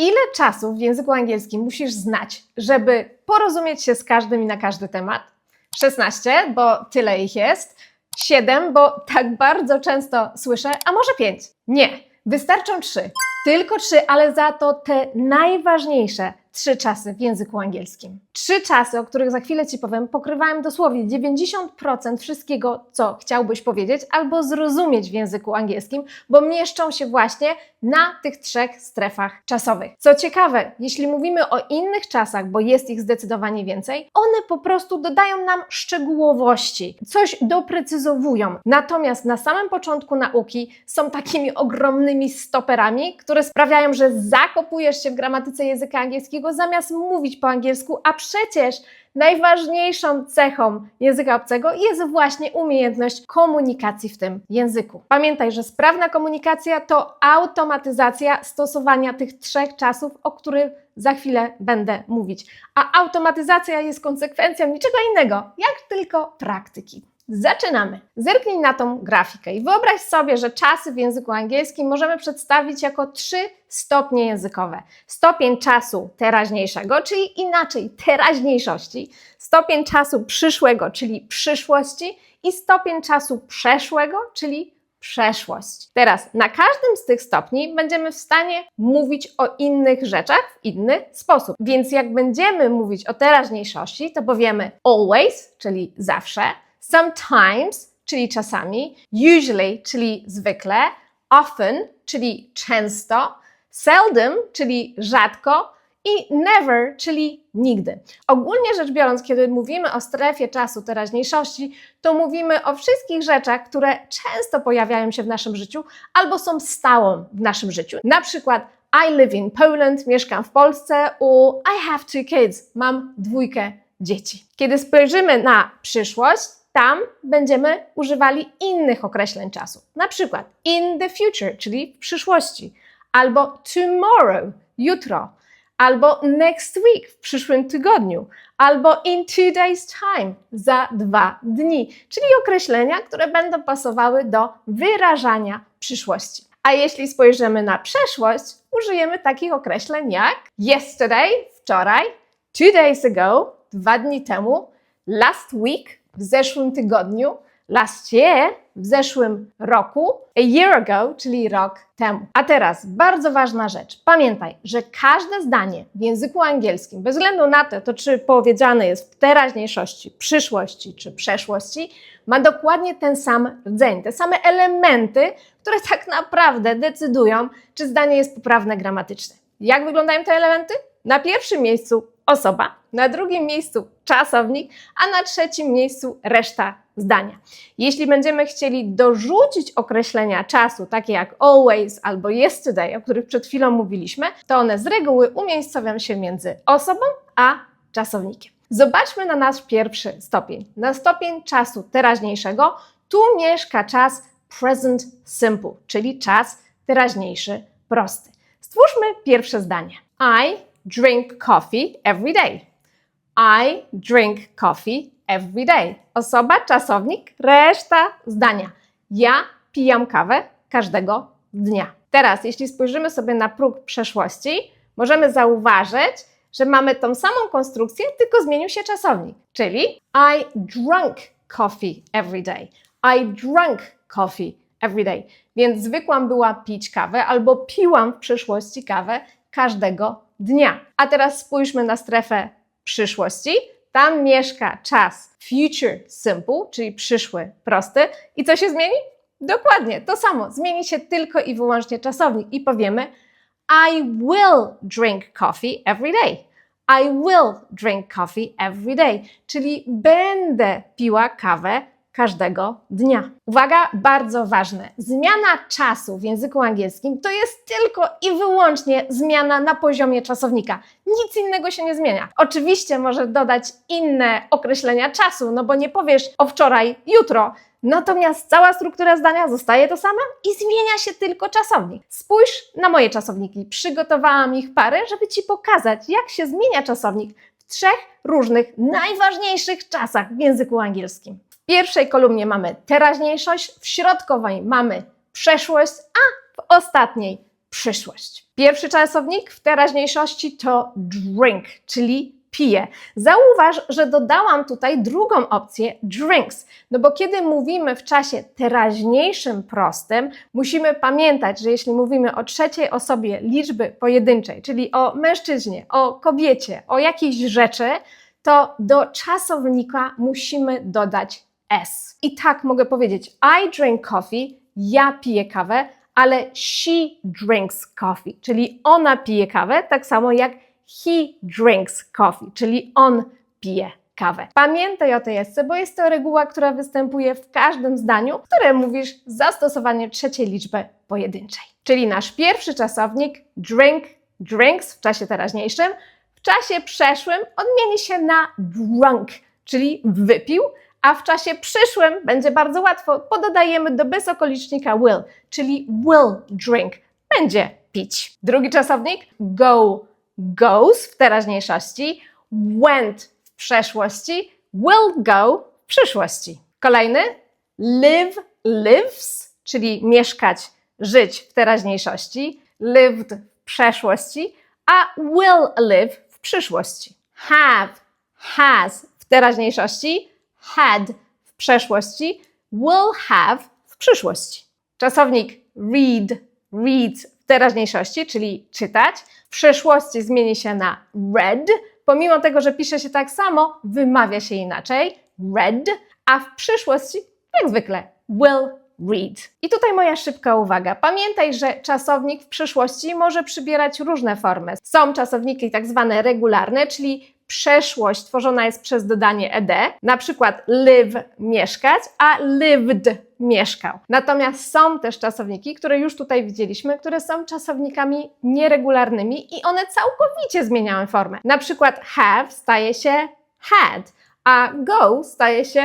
Ile czasu w języku angielskim musisz znać, żeby porozumieć się z każdym i na każdy temat? 16, bo tyle ich jest. 7, bo tak bardzo często słyszę, a może 5? Nie, wystarczą 3. Tylko 3, ale za to te najważniejsze trzy czasy w języku angielskim. Trzy czasy, o których za chwilę Ci powiem, pokrywają dosłownie 90% wszystkiego, co chciałbyś powiedzieć albo zrozumieć w języku angielskim, bo mieszczą się właśnie na tych trzech strefach czasowych. Co ciekawe, jeśli mówimy o innych czasach, bo jest ich zdecydowanie więcej, one po prostu dodają nam szczegółowości, coś doprecyzowują. Natomiast na samym początku nauki są takimi ogromnymi stoperami, które sprawiają, że zakopujesz się w gramatyce języka angielskiego zamiast mówić po angielsku, a przecież najważniejszą cechą języka obcego jest właśnie umiejętność komunikacji w tym języku. Pamiętaj, że sprawna komunikacja to automatyzacja stosowania tych trzech czasów, o których za chwilę będę mówić. A automatyzacja jest konsekwencją niczego innego, jak tylko praktyki. Zaczynamy. Zerknij na tą grafikę i wyobraź sobie, że czasy w języku angielskim możemy przedstawić jako trzy stopnie językowe. Stopień czasu teraźniejszego, czyli inaczej teraźniejszości, stopień czasu przyszłego, czyli przyszłości i stopień czasu przeszłego, czyli przeszłość. Teraz na każdym z tych stopni będziemy w stanie mówić o innych rzeczach w inny sposób. Więc jak będziemy mówić o teraźniejszości, to powiemy always, czyli zawsze, sometimes, czyli czasami, usually, czyli zwykle, often, czyli często, seldom, czyli rzadko i never, czyli nigdy. Ogólnie rzecz biorąc, kiedy mówimy o strefie czasu teraźniejszości, to mówimy o wszystkich rzeczach, które często pojawiają się w naszym życiu albo są stałą w naszym życiu. Na przykład I live in Poland, mieszkam w Polsce, u I have two kids, mam dwójkę dzieci. Kiedy spojrzymy na przyszłość, tam będziemy używali innych określeń czasu. Na przykład in the future, czyli w przyszłości, albo tomorrow, jutro, albo next week, w przyszłym tygodniu, albo in two days time, za dwa dni, czyli określenia, które będą pasowały do wyrażania przyszłości. A jeśli spojrzymy na przeszłość, użyjemy takich określeń jak yesterday, wczoraj, two days ago, dwa dni temu, last week, w zeszłym tygodniu, last year, w zeszłym roku, a year ago, czyli rok temu. A teraz bardzo ważna rzecz. Pamiętaj, że każde zdanie w języku angielskim, bez względu na to, to czy powiedziane jest w teraźniejszości, przyszłości czy przeszłości, ma dokładnie ten sam rdzeń, te same elementy, które tak naprawdę decydują, czy zdanie jest poprawne gramatycznie. Jak wyglądają te elementy? Na pierwszym miejscu osoba, na drugim miejscu czasownik, a na trzecim miejscu reszta zdania. Jeśli będziemy chcieli dorzucić określenia czasu, takie jak always albo yesterday, o których przed chwilą mówiliśmy, to one z reguły umiejscowią się między osobą a czasownikiem. Zobaczmy na nasz pierwszy stopień. Na stopień czasu teraźniejszego tu mieszka czas present simple, czyli czas teraźniejszy prosty. Stwórzmy pierwsze zdanie. I drink coffee every day. I drink coffee every day. Osoba, czasownik, reszta zdania. Ja pijam kawę każdego dnia. Teraz, jeśli spojrzymy sobie na próg przeszłości, możemy zauważyć, że mamy tą samą konstrukcję, tylko zmienił się czasownik. Czyli I drank coffee every day. I drank coffee every day. Więc zwykłam była pić kawę albo piłam w przeszłości kawę każdego dnia. A teraz spójrzmy na strefę przyszłości. Tam mieszka czas future simple, czyli przyszły prosty. I co się zmieni? Dokładnie to samo. Zmieni się tylko i wyłącznie czasownik i powiemy I will drink coffee every day. I will drink coffee every day, czyli będę piła kawę każdego dnia. Uwaga, bardzo ważne. Zmiana czasu w języku angielskim to jest tylko i wyłącznie zmiana na poziomie czasownika. Nic innego się nie zmienia. Oczywiście może dodać inne określenia czasu, no bo nie powiesz o wczoraj, jutro. Natomiast cała struktura zdania zostaje to sama i zmienia się tylko czasownik. Spójrz na moje czasowniki. Przygotowałam ich parę, żeby Ci pokazać, jak się zmienia czasownik w trzech różnych, najważniejszych czasach w języku angielskim. Pierwszej kolumnie mamy teraźniejszość, w środkowej mamy przeszłość, a w ostatniej przyszłość. Pierwszy czasownik w teraźniejszości to drink, czyli pije. Zauważ, że dodałam tutaj drugą opcję drinks, no bo kiedy mówimy w czasie teraźniejszym prostym, musimy pamiętać, że jeśli mówimy o trzeciej osobie liczby pojedynczej, czyli o mężczyźnie, o kobiecie, o jakiejś rzeczy, to do czasownika musimy dodać s. I tak mogę powiedzieć I drink coffee, ja piję kawę, ale she drinks coffee, czyli ona pije kawę, tak samo jak he drinks coffee, czyli on pije kawę. Pamiętaj o tej esce, bo jest to reguła, która występuje w każdym zdaniu, które mówisz zastosowanie trzeciej liczby pojedynczej. Czyli nasz pierwszy czasownik drink, drinks w czasie teraźniejszym, w czasie przeszłym odmieni się na drunk, czyli wypił, a w czasie przyszłym będzie bardzo łatwo, pododajemy do bezokolicznika will, czyli will drink, będzie pić. Drugi czasownik? Go, goes w teraźniejszości, went w przeszłości, will go w przyszłości. Kolejny? Live, lives, czyli mieszkać, żyć w teraźniejszości, lived w przeszłości, a will live w przyszłości. Have, has w teraźniejszości, had w przeszłości, will have w przyszłości. Czasownik read, reads w teraźniejszości, czyli czytać, w przyszłości zmieni się na read, pomimo tego, że pisze się tak samo, wymawia się inaczej, read, a w przyszłości, jak zwykle, will read. I tutaj moja szybka uwaga. Pamiętaj, że czasownik w przyszłości może przybierać różne formy. Są czasowniki tak zwane regularne, czyli przeszłość tworzona jest przez dodanie ed, na przykład live mieszkać, a lived mieszkał. Natomiast są też czasowniki, które już tutaj widzieliśmy, które są czasownikami nieregularnymi i one całkowicie zmieniają formę. Na przykład have staje się had, a go staje się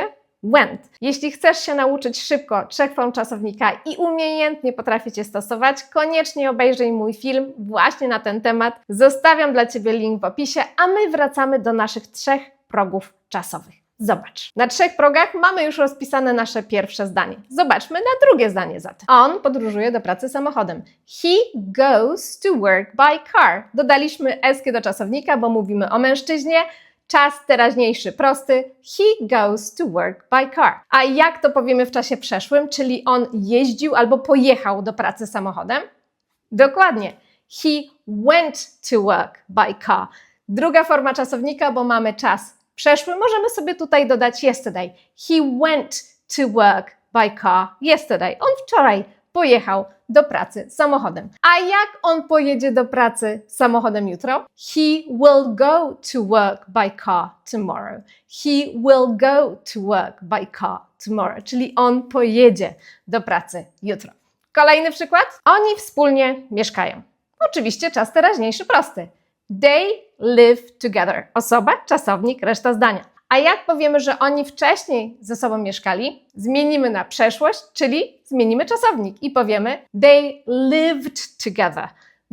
Jeśli chcesz się nauczyć szybko trzech form czasownika i umiejętnie potrafić je stosować, koniecznie obejrzyj mój film właśnie na ten temat. Zostawiam dla Ciebie link w opisie, a my wracamy do naszych trzech progów czasowych. Zobacz. Na trzech progach mamy już rozpisane nasze pierwsze zdanie. Zobaczmy na drugie zdanie zatem. On podróżuje do pracy samochodem. He goes to work by car. Dodaliśmy eskę do czasownika, bo mówimy o mężczyźnie, czas teraźniejszy prosty. He goes to work by car. A jak to powiemy w czasie przeszłym, czyli on jeździł albo pojechał do pracy samochodem? Dokładnie. He went to work by car. Druga forma czasownika, bo mamy czas przeszły, możemy sobie tutaj dodać yesterday. He went to work by car yesterday. On wczoraj pojechał do pracy samochodem. A jak on pojedzie do pracy samochodem jutro? He will go to work by car tomorrow. He will go to work by car tomorrow, czyli on pojedzie do pracy jutro. Kolejny przykład. Oni wspólnie mieszkają. Oczywiście czas teraźniejszy prosty. They live together. Osoba, czasownik, reszta zdania. A jak powiemy, że oni wcześniej ze sobą mieszkali, zmienimy na przeszłość, czyli zmienimy czasownik i powiemy they lived together.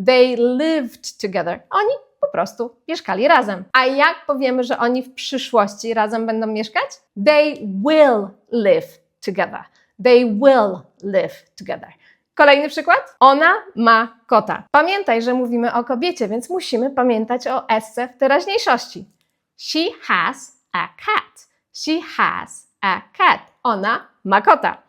They lived together. Oni po prostu mieszkali razem. A jak powiemy, że oni w przyszłości razem będą mieszkać? They will live together. They will live together. Kolejny przykład. Ona ma kota. Pamiętaj, że mówimy o kobiecie, więc musimy pamiętać o esce w teraźniejszości. She has a cat. She has a cat. Ona ma kota.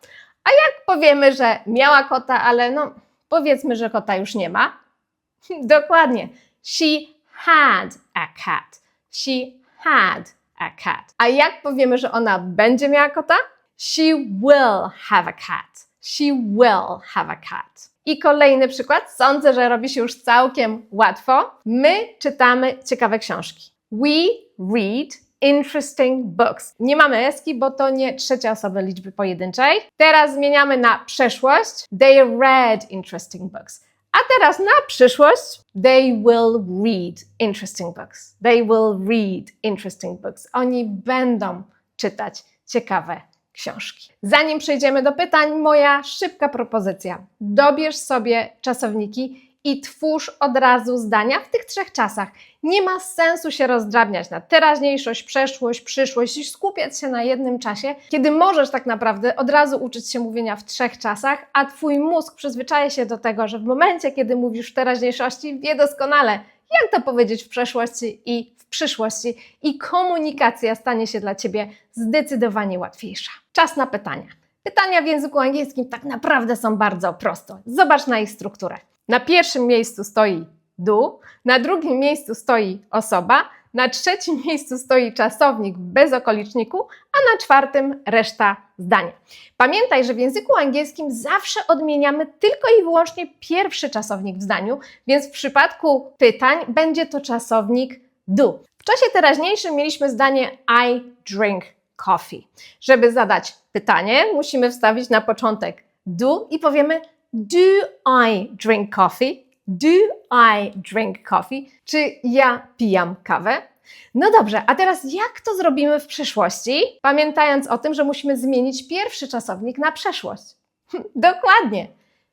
A jak powiemy, że miała kota, ale no powiedzmy, że kota już nie ma? Dokładnie. She had a cat. She had a cat. A jak powiemy, że ona będzie miała kota? She will have a cat. She will have a cat. I kolejny przykład. Sądzę, że robi się już całkiem łatwo. My czytamy ciekawe książki. We read interesting books. Nie mamy eski, bo to nie trzecia osoba liczby pojedynczej. Teraz zmieniamy na przeszłość. They read interesting books. A teraz na przyszłość. They will read interesting books. They will read interesting books. Oni będą czytać ciekawe książki. Zanim przejdziemy do pytań, moja szybka propozycja. Dobierz sobie czasowniki i twórz od razu zdania w tych trzech czasach. Nie ma sensu się rozdrabniać na teraźniejszość, przeszłość, przyszłość i skupiać się na jednym czasie, kiedy możesz tak naprawdę od razu uczyć się mówienia w trzech czasach, a twój mózg przyzwyczaja się do tego, że w momencie, kiedy mówisz w teraźniejszości, wie doskonale, jak to powiedzieć w przeszłości i w przyszłości, i komunikacja stanie się dla ciebie zdecydowanie łatwiejsza. Czas na pytania. Pytania w języku angielskim tak naprawdę są bardzo proste. Zobacz na ich strukturę. Na pierwszym miejscu stoi do, na drugim miejscu stoi osoba, na trzecim miejscu stoi czasownik bez okoliczniku, a na czwartym reszta zdania. Pamiętaj, że w języku angielskim zawsze odmieniamy tylko i wyłącznie pierwszy czasownik w zdaniu, więc w przypadku pytań będzie to czasownik do. W czasie teraźniejszym mieliśmy zdanie I drink coffee. Żeby zadać pytanie, musimy wstawić na początek do i powiemy Do I drink coffee? Do I drink coffee? Czy ja pijam kawę? No dobrze, a teraz jak to zrobimy w przyszłości? Pamiętając o tym, że musimy zmienić pierwszy czasownik na przeszłość. Dokładnie.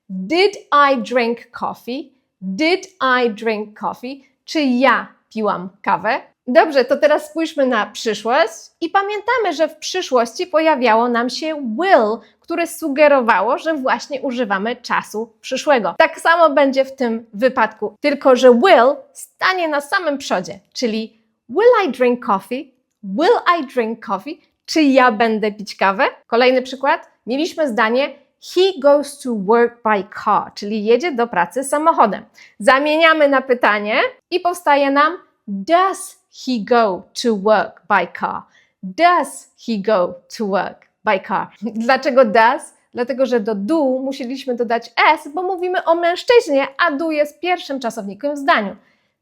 Did I drink coffee? Did I drink coffee? Czy ja piłam kawę? Dobrze, to teraz spójrzmy na przyszłość i pamiętamy, że w przyszłości pojawiało nam się will, które sugerowało, że właśnie używamy czasu przyszłego. Tak samo będzie w tym wypadku, tylko że will stanie na samym przodzie, czyli will I drink coffee? Will I drink coffee? Czy ja będę pić kawę? Kolejny przykład. Mieliśmy zdanie He goes to work by car, czyli jedzie do pracy samochodem. Zamieniamy na pytanie i powstaje nam Does he go to work by car? Does he go to work by car? Dlaczego does? Dlatego, że do do musieliśmy dodać s, bo mówimy o mężczyźnie, a do jest pierwszym czasownikiem w zdaniu.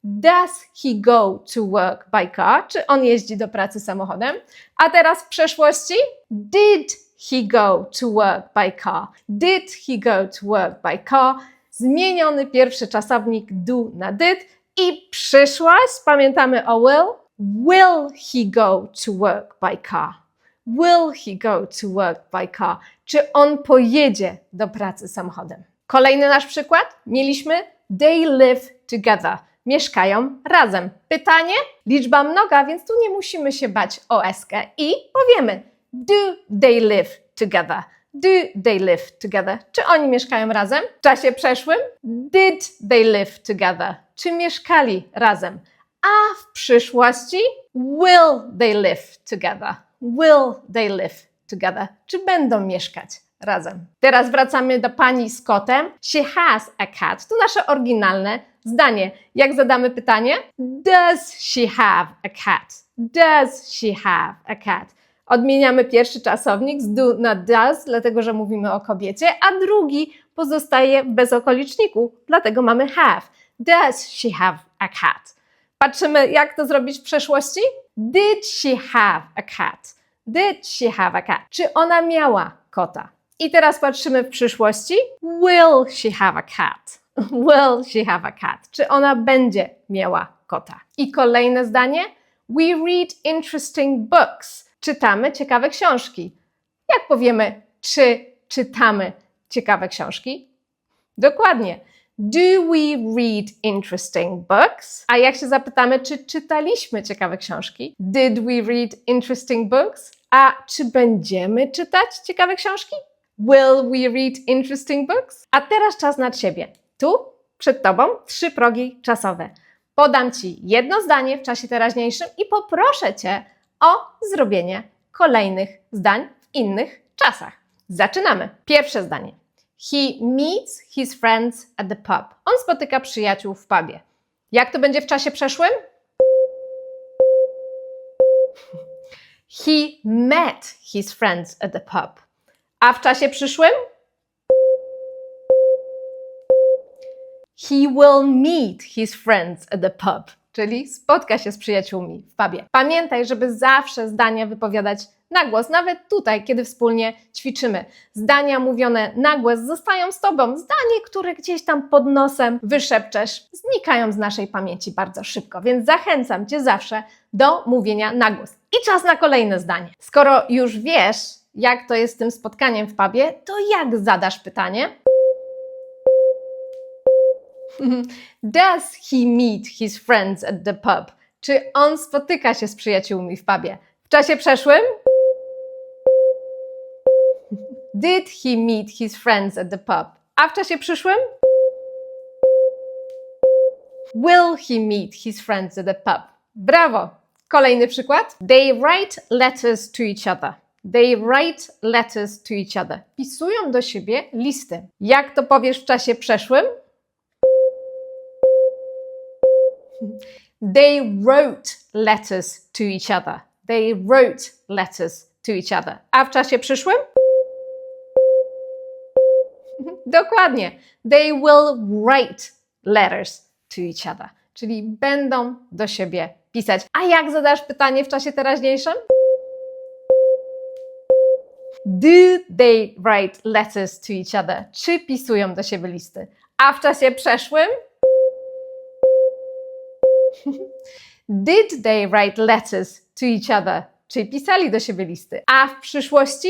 Does he go to work by car? Czy on jeździ do pracy samochodem? A teraz w przeszłości? Did he go to work by car? Did he go to work by car? Zmieniony pierwszy czasownik do na did i przyszłość, pamiętamy o will? Will he go to work by car? Will he go to work by car? Czy on pojedzie do pracy samochodem? Kolejny nasz przykład. Mieliśmy they live together. Mieszkają razem. Pytanie? Liczba mnoga, więc tu nie musimy się bać o eskę. I powiemy do they live together? Do they live together? Czy oni mieszkają razem? W czasie przeszłym? Did they live together? Czy mieszkali razem? A w przyszłości? Will they live together? Will they live together? Czy będą mieszkać razem? Teraz wracamy do pani z kotem. She has a cat. To nasze oryginalne zdanie. Jak zadamy pytanie? Does she have a cat? Does she have a cat? Odmieniamy pierwszy czasownik z do na does, dlatego że mówimy o kobiecie, a drugi pozostaje bez okoliczniku, dlatego mamy have. Does she have a cat? Patrzymy, jak to zrobić w przeszłości? Did she have a cat? Did she have a cat? Czy ona miała kota? I teraz patrzymy w przyszłości. Will she have a cat? Will she have a cat? Czy ona będzie miała kota? I kolejne zdanie. We read interesting books. Czytamy ciekawe książki. Jak powiemy, czy czytamy ciekawe książki? Dokładnie. Do we read interesting books? A jak się zapytamy, czy czytaliśmy ciekawe książki? Did we read interesting books? A czy będziemy czytać ciekawe książki? Will we read interesting books? A teraz czas na Ciebie. Tu, przed Tobą, trzy progi czasowe. Podam Ci jedno zdanie w czasie teraźniejszym i poproszę Cię o zrobienie kolejnych zdań w innych czasach. Zaczynamy. Pierwsze zdanie. He meets his friends at the pub. On spotyka przyjaciół w pubie. Jak to będzie w czasie przeszłym? He met his friends at the pub. A w czasie przyszłym? He will meet his friends at the pub, czyli spotka się z przyjaciółmi w pubie. Pamiętaj, żeby zawsze zdania wypowiadać na głos, nawet tutaj, kiedy wspólnie ćwiczymy. Zdania mówione na głos zostają z tobą. Zdanie, które gdzieś tam pod nosem wyszepczesz, znikają z naszej pamięci bardzo szybko, więc zachęcam cię zawsze do mówienia na głos. I czas na kolejne zdanie. Skoro już wiesz, jak to jest z tym spotkaniem w pubie, to jak zadasz pytanie? Does he meet his friends at the pub? Czy on spotyka się z przyjaciółmi w pubie? W czasie przeszłym? Did he meet his friends at the pub? A w czasie przyszłym? Will he meet his friends at the pub? Brawo! Kolejny przykład. They write letters to each other. They write letters to each other. Pisują do siebie listy. Jak to powiesz w czasie przeszłym? They wrote letters to each other. They wrote letters to each other. A w czasie przyszłym? Dokładnie. They will write letters to each other. Czyli będą do siebie pisać. A jak zadasz pytanie w czasie teraźniejszym? Do they write letters to each other? Czy pisują do siebie listy? A w czasie przeszłym? Did they write letters to each other? Czy pisali do siebie listy? A w przyszłości?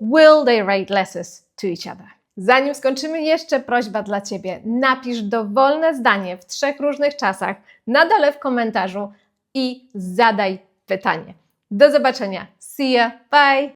Will they write letters to each other? Zanim skończymy, jeszcze prośba dla Ciebie. Napisz dowolne zdanie w trzech różnych czasach na dole w komentarzu i zadaj pytanie. Do zobaczenia. See ya. Bye.